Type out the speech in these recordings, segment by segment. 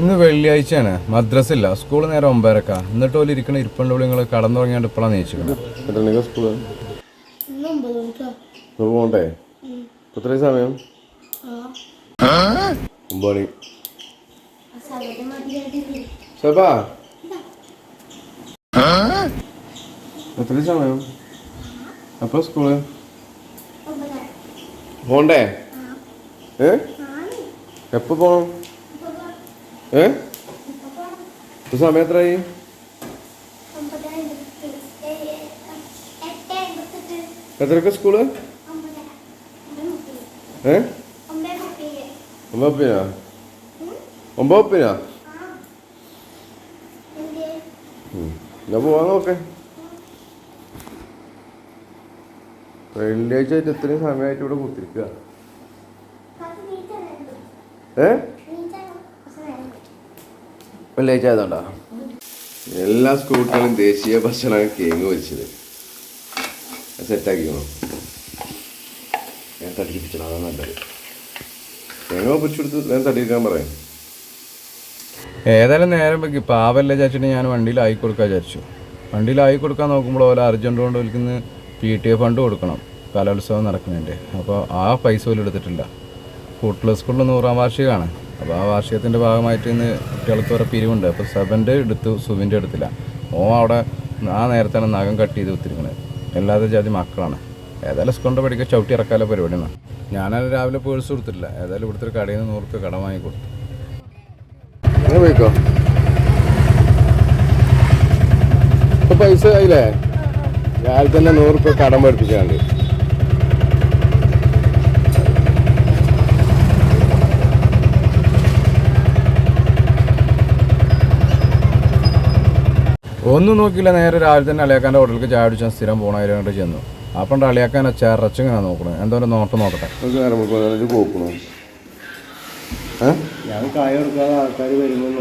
ഇന്ന് വെള്ളിയാഴ്ചയാണ്. മദ്രസ ഇല്ല സ്കൂൾ നേരം ഒമ്പതരക്ക. എന്നിട്ട് പോലെ ഇരിക്കണ ഇരിപ്പുള്ള നിങ്ങൾ കടന്നു തുടങ്ങിയാണ്ട് ഇപ്പോഴാണ് നീച്ചിക്കുന്നത് പോകണ്ടേ എത്ര സമയം? ഒമ്പത് സബാ എത്ര സമയം? അപ്പൊ സ്കൂൾ? പോണ്ടേ? ഏ? എപ്പോ പോണം? ഏ? സമയം എത്രയായി എത്രയൊക്കെ സ്കൂൾ? ഏ? ഒമ്പതിനാ ഒമ്പതിനാ എന്നാ പോവാൻ നോക്കേ. വെള്ളിയാഴ്ച ആയിട്ട് ഇത്രയും സമയമായിട്ട് ഇവിടെ കുത്തിരിക്കുക ഏ? വെള്ളിയാഴ്ച ആയതുകൊണ്ടാ. എല്ലാ സ്കൂട്ടറിലും ദേശീയ ഭക്ഷണമാണ് കേങ്ങ് വലിച്ചത് സെറ്റാക്കിക്കണോ ഞാൻ തട്ടിപ്പിച്ചണം അതാണ് നല്ലത്. തേങ്ങ പൊടിച്ചെടുത്ത് ഞാൻ തട്ടിയിരിക്കാൻ പറയാം. ഏതായാലും നേരം വെക്കി പാവല്ലേ ചാച്ചിട്ട് ഞാൻ വണ്ടിയിൽ ആയി കൊടുക്കാൻ വിചാരിച്ചു. വണ്ടിയിൽ ആയി കൊടുക്കാൻ നോക്കുമ്പോൾ ഓരോ അർജന്റ് കൊണ്ട് വിളിക്കുന്ന പി ടി എ ഫണ്ട് കൊടുക്കണം. കലോത്സവം നടക്കുന്നുണ്ട്. അപ്പോൾ ആ പൈസ പോലും എടുത്തിട്ടില്ല. കൂട്ടുള്ള സ്കൂളിൽ നൂറാം വാർഷികമാണ്. അപ്പോൾ ആ വാർഷികത്തിന്റെ ഭാഗമായിട്ട് ഇന്ന് കുട്ടികൾക്ക് ഓരോ പിരിവുണ്ട്. അപ്പോൾ സെവന്റെ എടുത്തു സുവിന്റെ എടുത്തില്ല. ഓ അവിടെ ആ നേരത്താണ് നഖം കട്ട് ചെയ്ത് കുത്തിരിക്കണത്. എല്ലാതെ ജാതി മക്കളാണ്. ഏതായാലും സ്കൂളിന്റെ പഠിക്കുക ചവിട്ടി ഇറക്കാനുള്ള പരിപാടിയാണ്. ഞാനത് രാവിലെ പേഴ്സ് കൊടുത്തിട്ടില്ല. ഏതായാലും ഇവിടുത്തെ ഒരു കടയിൽ നിന്ന് നൂറ് രൂപ കടം വാങ്ങി കൊടുത്തു. പൈസ ആയില്ലേ? രാവിലെ തന്നെ നൂറ് രൂപ കടം പഠിപ്പിച്ചാണ്ട് ഒന്നും നോക്കിയില്ല. നേരെ രാവിലെ തന്നെ അളിയാക്കാന്റെ ഹോട്ടലിലേക്ക് ചായ അടിച്ചാൽ സ്ഥിരം പോകണമായിട്ട് ചെന്നു. അപ്പം അളിയാക്കാൻ ചേർച്ചിങ്ങനെ നോക്കണേ. എന്തോരം നോട്ടം നോക്കട്ടെ. ഞാൻ കായ കൊടുക്കാതെ ആൾക്കാർ വരുമ്പോൾ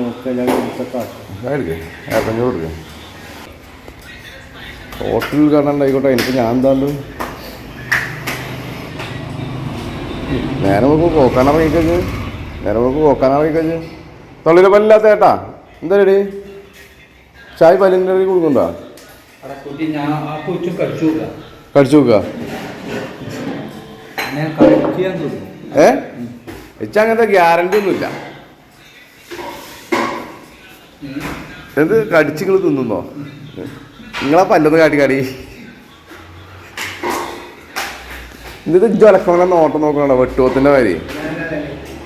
ഹോട്ടലിൽ കാണാണ്ടായിക്കോട്ടെ എനിക്ക് ഞാൻ എന്താണ്ട്? നേരെ പോക്കാനാ പോക്കാനിറങ്ങിക്കഞ്ഞ് നേരെ പോക്കാനാ പോക്കാനിറങ്ങിക്കഞ്ഞ് തൊള്ളിലെ പല്ലാത്ത ചേട്ടാ എന്താ ചായ പല്ലിന്റെ കൊടുക്കണ്ട? കടിച്ചു നോക്കുക ഏ? ഇച്ച അങ്ങനത്തെ ഗ്യാരണ്ടി ഒന്നുമില്ല. എന്ത് കടിച്ചിങ്ങൾ തിന്നുന്നോ? നിങ്ങളാ പല്ലൊന്ന് കാട്ടി കാടി എന്നിട്ട് ജലക്കണ നോട്ടം നോക്കണോ? വെട്ടുവത്തിന്റെ വരി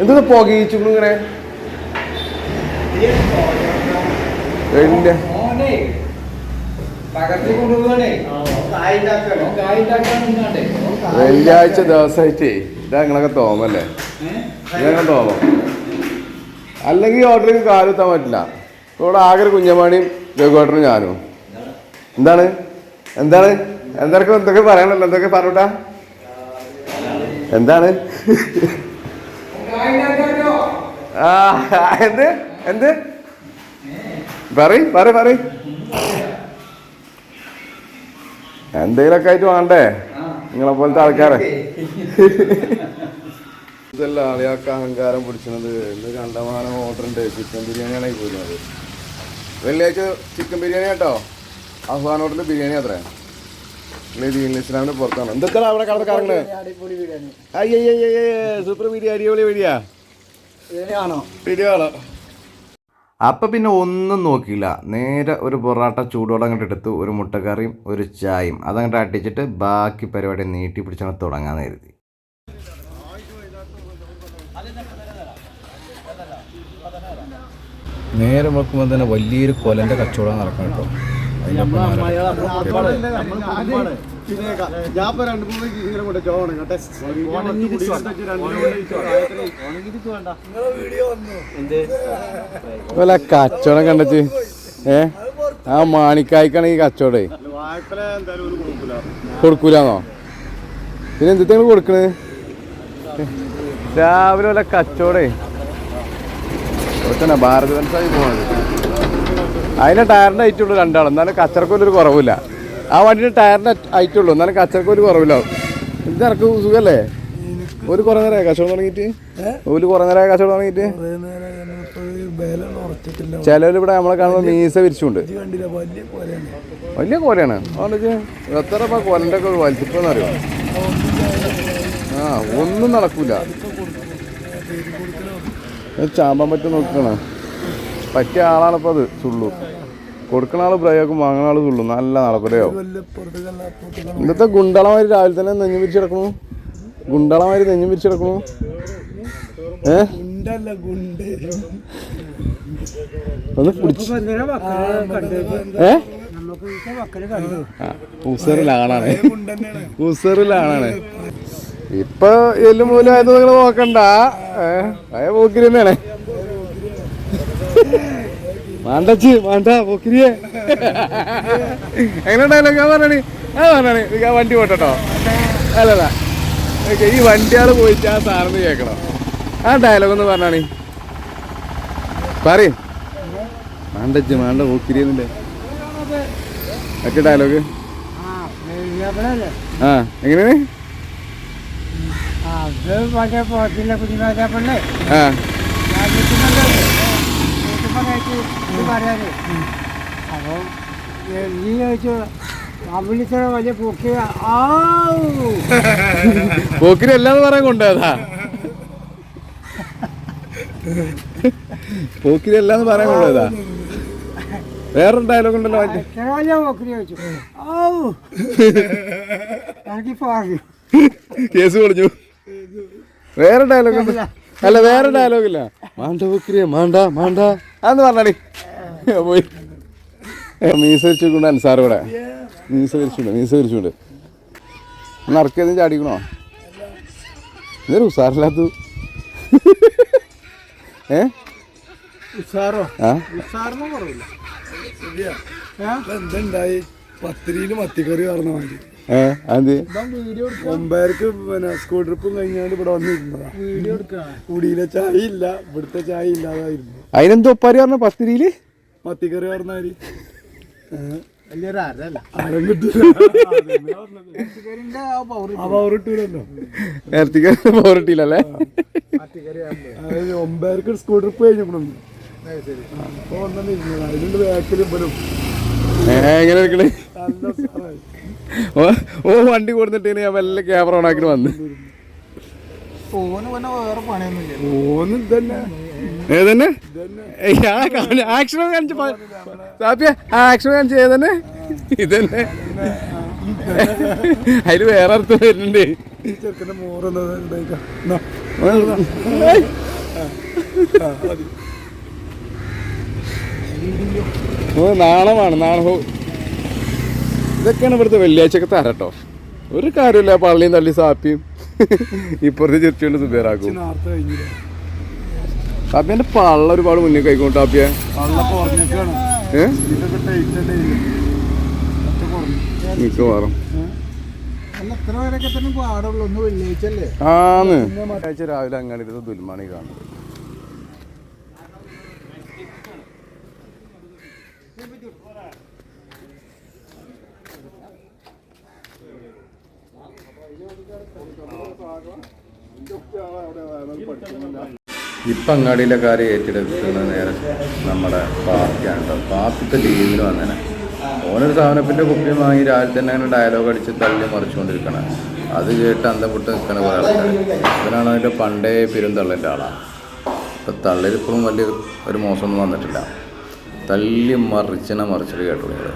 എന്ത് പുകയിച്ചു ഇങ്ങനെ? വലിയ കായിണ്ടാക്കാൻ നിന്നാണ്ടേ വെള്ളിയാഴ്ച ദിവസമായിട്ടേ ഇതാ നിങ്ങളൊക്കെ തോമല്ലേ ഇതങ്ങനെ തോന്നും? അല്ലെങ്കിൽ ഓർഡറിൽ കാലെത്താൻ പറ്റില്ല. ഇവിടെ ആകെ കുഞ്ഞമാണിയും ജഗോട്ടനും ഞാനും. എന്താണ്? എന്താണ്? എന്തൊക്കെ എന്തൊക്കെ പറയാനല്ലോ എന്തൊക്കെ പറഞ്ഞൂട്ടാ എന്താണ്? ആ എന്ത്? എന്ത്? പറയ് പറ പറ എന്തെങ്കിലുമൊക്കെ ആയിട്ട് വേണ്ടേ? നിങ്ങളെ പോലത്തെ ആൾക്കാരെ. ഇതല്ല അളിയാക്ക അഹങ്കാരം പിടിച്ചത്. ഇന്ന് കണ്ടമാനം ഓർഡർ ഉണ്ട് ചിക്കൻ ബിരിയാണിയാണ് പോരുന്നത്. വെള്ളിയാഴ്ച ചിക്കൻ ബിരിയാണി കേട്ടോ? അഫ്ഗാൻ ഹോട്ടലിൽ ബിരിയാണി അത്രേ. ഇസ്ലാമിന്റെ പുറത്താണ്. അവിടെ കടന്ന് സൂപ്പർ ബിരിയാണി അടിപൊളി ബിരിയാ ആണോ? വീഡിയോ കാണാം അപ്പം പിന്നെ ഒന്നും നോക്കിയില്ല. നേരെ ഒരു പൊറോട്ട ചൂടോടെ അങ്ങോട്ട് എടുത്തു. ഒരു മുട്ടക്കറിയും ഒരു ചായയും. അതങ്ങോട്ട് അട്ടിച്ചിട്ട് ബാക്കി പരിപാടി നീട്ടി പിടിച്ചാണ് തുടങ്ങാൻ കരുതി. നേരെ നോക്കുമ്പോൾ തന്നെ വലിയൊരു കൊലന്റെ കച്ചവടം നടക്കണം കേട്ടോ. ഞാൻ ഇപ്പൊ രണ്ട് മൂന്ന് ഇങ്ങനെ കൊണ്ട് ചോണം കേട്ടെ വല്ല കച്ചവടം കണ്ടച്ച് ഏ? ആ മാണിക്കായ്ക്കാണ് ഈ കച്ചവടേ. കൊടുക്കൂലെന്നോ? പിന്നെ എന്ത് നിങ്ങൾ കൊടുക്കണേ? രാവിലെ വല്ല കച്ചവടേ? ഭാരത് മനസ്സായി പോണത്. അതിന്റെ ടയറിന്റെ ഐറ്റം ഉള്ളൂ രണ്ടാളും. എന്നാലും കച്ചറക്കൊല്ലൊരു കുറവില്ല. ആ വണ്ടിന് ടയറിന്റെ ഐറ്റം ഉള്ളൂ. എന്നാലും കച്ചറക്കൊരു കുറവില്ല. ഇത് സുഖല്ലേ? ഒരു കുറേ നേരമായി കച്ചവടം തുടങ്ങിയിട്ട്? ഒരു കുറേ നേരമായി കച്ചവടം തുടങ്ങിയിട്ട്? ചിലവർ ഇവിടെ നമ്മളെ കാണുമ്പോൾ മീസ വിരിച്ചുണ്ട് വലിയ കോലയാണ്. അതുകൊണ്ട് എത്ര ഇപ്പം കൊലന്റെ ഒക്കെ വലിപ്പം അറിയോ ആ ഒന്നും നടക്കൂല. ചാമ്പാൻ പറ്റും നോക്കണം പറ്റിയ ആളാണ് ഇപ്പോൾ അത് സുള്ളു. കൊടുക്കണ ആൾ ബ്രേക്കും വാങ്ങണ ആൾ സുള്ളു. നല്ല അപ്പുറത്തേക്കാണ് ഇന്നത്തെ ഗുണ്ടളമാര് രാവിലെ തന്നെ നെഞ്ഞു കിടക്കണു. ഗുണ്ടളമാര് നെഞ്ഞു പിരിച്ചു ഗുണ്ട് ഒന്ന് ഇപ്പൊ എല്ലും മൂലമായത് നിങ്ങൾ നോക്കണ്ട. ഏ? അയ പോക്കിരി വേണ്ട പൊക്കിരിയെ. മാണ്ട ഞാൻ എങ്ങനെ ഡയലോഗ് ഞാൻ പറഞ്ഞാണ് ആ പറഞ്ഞാണ് ആ വണ്ടി പോട്ടോ അല്ലല്ല. ഓക്കെ ഈ വണ്ടിയാൾ പോയിട്ട് ആ സാറിന് കേൾക്കണം. ആ ഡയലോഗ് ഒന്ന് പറഞ്ഞാണ്. പറയും. മാണ്ടച്ച് മാണ്ട പോക്കിരി എന്നില്ലേ ഒക്കെ ഡയലോഗ് ആ എങ്ങനെയാണ്? ആ കിട്ടുന്നുണ്ട് ഇത് പറയാന്. അപ്പോൾ നീ ചോദിച്ചു അമ്പിളിച്ചറ വലിയ പൊക്കി ആ പോക്കിരി എല്ലാം പറയാൻ കൊണ്ടുപോയതാ. പോക്കിരി എല്ലാം പറയാൻ കൊണ്ടുപോയതാ. വേറെ ഡയലോഗ് ഉണ്ടല്ലോ മറ്റേ വലിയ പൊക്കി ചോദിച്ചു. ഔ എനിക്ക് പറഞ്ഞു കേസ് പൊളിഞ്ഞു. വേറെ ഡയലോഗ് ഉണ്ട്. അല്ല വേറെ ഡയലോഗ് ഇല്ല. മാണ്ട പോക്കിരിയ മാണ്ട മാണ്ട. അന്ന് പറഞ്ഞാടി. പോയി. മീസ വിരിച്ചുകൊണ്ട് അൻസാർ ഇവിടെ. മീസ വിരിച്ചുണ്ട് മീസ വിരിച്ചുണ്ട് ഇറക്കിയതും ചാടിക്കണോ? ഇതൊരു ഉസാറില്ലാത്ത ഏ? ഉഷാറോ ആ? കുറവില്ല എന്തുണ്ടായി? മത്തിക്കറി പറഞ്ഞ ഒമ്പതരക്ക് പിന്നെ സ്കൂൾ ട്രിപ്പും കഴിഞ്ഞാണ്ട് ഇവിടെ വന്നിരുന്നതാ. കുടിയിലെ ചായ ഇല്ല ഇവിടുത്തെ ചായ ഇല്ലാതായിരുന്നു അതിനെന്തോ ഒപ്പാരി പറഞ്ഞ പത്തിരിയിൽ? മത്തിക്കറി പറഞ്ഞാൽ വലിയൊരു പവർ ഒമ്പതരക്ക് സ്കൂൾ ട്രിപ്പ് എങ്ങനെ ഇരിക്കണേ നല്ല ഉഷാറായി. ഓ ഓ വണ്ടി കൊടുത്തിട്ട് ഞാൻ വല്ല ക്യാമറ ഓണാക്കി വന്ന് ഫോണ് പിന്നെ വേറെ പണിയൊന്നുമില്ല ഓന് ഇതന്നെ. ഏതന്നെ? ആക്ഷൻ കാണിച്ച സാപ്പിയ ആക്ഷൻ കാണിച്ച ഏതന്നെ? ഇതന്നെ. അതിൽ വേറെ അർത്ഥം വരുന്നുണ്ട്. ചെറുക്കന്റെ നാണമാണ് നാണവും. ഇതൊക്കെയാണ് ഇവിടുത്തെ വെള്ളിയാഴ്ചക്ക് തരട്ടോ ഒരു കാര്യമില്ല പള്ളിയും തള്ളി സാപ്പിയും. ഇപ്പുറത്ത് ചിരിച്ചുകൊണ്ട് സുബേറാക്കും. സാപ്പിയന്റെ പള്ള ഒരുപാട് മുന്നേ കൈകൊണ്ട് ടാപ്പിയ മിക്കവാറും. ആന്ന്. രാവിലെ അങ്ങനെ ഇരുന്ന് ദുൽമാണി കാണുന്നത് ഇപ്പം അങ്ങാടിയിലെ കാര്യം ഏറ്റെടുക്കുന്ന നേരെ നമ്മുടെ പാർട്ടിയാണ് കേട്ടോ പാർട്ടിത്തെ ലീവിന് വന്നേനെ. ഓനൊരു സാധനത്തിന്റെ കുപ്പിയും വാങ്ങി രാവിലെ തന്നെ അങ്ങനെ ഡയലോഗ് അടിച്ച് തള്ളി മറിച്ചുകൊണ്ടിരിക്കണം. അത് കേട്ട് അന്തപ്പെട്ട് നിൽക്കണ കുറേ ആൾക്കാർ അതിനാണ് അതിന്റെ പണ്ടേ പെരുന്തള്ളന്റെ ആളാണ് ഇപ്പം തള്ളിലിപ്പോഴും വലിയ ഒരു മോശമൊന്നും വന്നിട്ടില്ല. തല്ലി മറിച്ചണ മറിച്ചിട്ട് കേട്ടു നിങ്ങൾ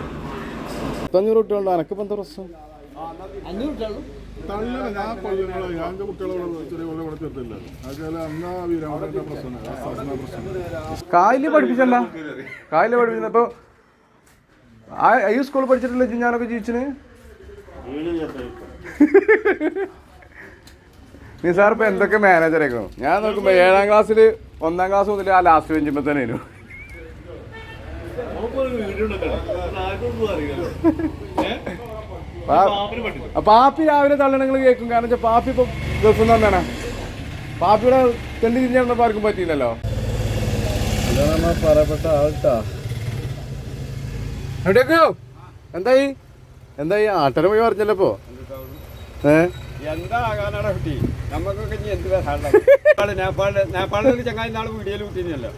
അഞ്ഞൂറ് കുട്ടികളുണ്ടോ? അനക്കിപ്പോൾ എന്താ പ്രശ്നം? തള്ളല ഞാൻ കൊല്ലങ്ങളെ ഞാൻ എന്റെ കുട്ടികളെ ചെറിയ കൊല്ലം അന്നാ വീരാമൃത പ്രശ്നം. കായൽ പഠിപ്പിച്ചല്ല കായൽ പഠിപ്പിച്ചു അപ്പോൾ ആ ഈ സ്കൂളിൽ പഠിച്ചിട്ടില്ല ഞാനൊക്കെ ജീവിച്ചിന്? നിസാർ ഇപ്പൊ എന്തൊക്കെ മാനേജർ ഞാൻ നോക്കുമ്പോ ഏഴാം ക്ലാസ്സിൽ ഒന്നാം ക്ലാസ് മുതൽ ആ ലാസ്റ്റ് ബെഞ്ചുമ്പോ തന്നെ ആയിരുന്നു പാ- പാപ്പി രാവിലെ തള്ളണങ്ങൾ കേൾക്കും. കാരണം വെച്ചാൽ പാപ്പി ഇപ്പൊ ഗൾഫിൽ നിന്ന് വന്നാണ്. പാപ്പിയുടെ തെണ്ടി തിരിഞ്ഞിരുന്നപ്പോ ആർക്കും പറ്റിയില്ലല്ലോ. അതാണ് പറയപ്പെട്ട ആൾട്ടാ. എവിടേക്കോ? എന്തായി? എന്തായി? ആട്ടര പോയി പറഞ്ഞല്ലോ ഇപ്പോ. ഏ? എന്താ ആകാനാണ് കുട്ടി? നമുക്കൊക്കെ ഇനി എന്ത് നേപ്പാൾ നേപ്പാളിൽ നേപ്പാളിൽ ഒരു ചങ്ങായി നാളെ വീഡിയോയിൽ കിട്ടിയിരുന്നല്ലോ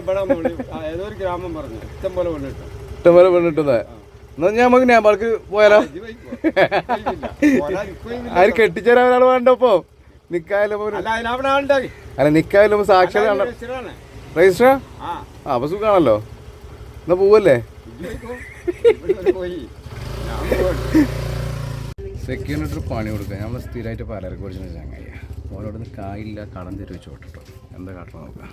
ഇവിടെ മോളി ആ, ഏതോ ഒരു ഗ്രാമം പറഞ്ഞു. ഇഷ്ടം പോലെ ഇഷ്ടംപോലെ പെണ്ണിട്ടത് എന്നാ ഞാൻ നമുക്ക് നേപ്പാൾക്ക് പോയാലോ? ആര് കെട്ടിച്ചേരാൻ ഒരാൾ വേണ്ടപ്പോ നിക്കായാലും അല്ല നിക്കായാലും സാക്ഷാത് രജിസ്റ്റർ രജിസ്റ്ററാ ആ. അപ്പൊ സുഖാണല്ലോ. എന്നാ പോവല്ലേ. സെക്യൂരിറ്റി പണി കൊടുക്കുക. നമ്മൾ സ്ഥിരമായിട്ട് പലർക്ക് കുറിച്ച് ചങ്ങായി ഓരോടൊന്ന് കായില്ല കടം തിരി വെച്ച് ഓട്ടോ എന്താ കാട്ടണം നോക്കാം.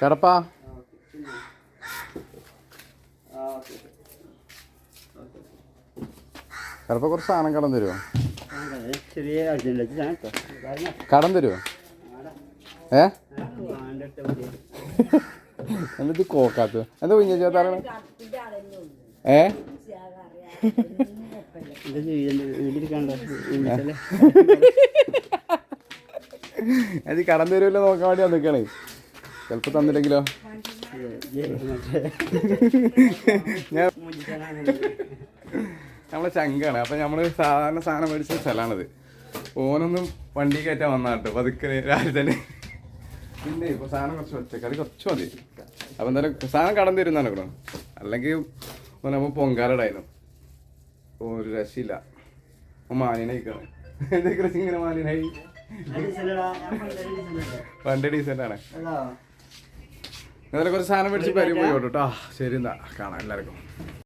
കടപ്പാ കടപ്പ കുറച്ച് സാധനം കടം തരുമോ കടം തരുമോ ഏ? എന്നിട്ട് കോക്കാത്ത? എന്താ കുഞ്ഞ ചേത്താറ ഏ? അത് കടം തരുമല്ലോ നോക്കാൻ വേണ്ടി വന്നിക്കണേ. ചിലപ്പോ തന്നില്ലെങ്കിലോ? ഞാൻ നമ്മളെ ചങ്കാണ് അപ്പം നമ്മൾ സാധാരണ സാധനം മേടിച്ച സ്ഥലമാണിത് ഓനൊന്നും വണ്ടി കയറ്റാൻ വന്നാട്ടോ. പതുക്കെ രാവിലെ തന്നെ. പിന്നെ ഇപ്പോൾ സാധനം കുറച്ച് ഒറ്റക്കറി കുറച്ച് മതി. അപ്പം എന്തായാലും സാധനം കടന്നു തരുന്നതാണ് കേട്ടോ അല്ലെങ്കിൽ നമ്മൾ പൊങ്കാലടായിരുന്നു ഒരു രക്ഷയില്ല. മാനിനായിക്കാണ് എന്തൊക്കെ ഇങ്ങനെ മാനിനായി വണ്ടി ഡീസന്റാണ് എന്നാലും കുറച്ച് സാധനം മേടിച്ച് പരിപോയി കേട്ടോ ശരി എന്നാ. കാണാം എല്ലാവർക്കും.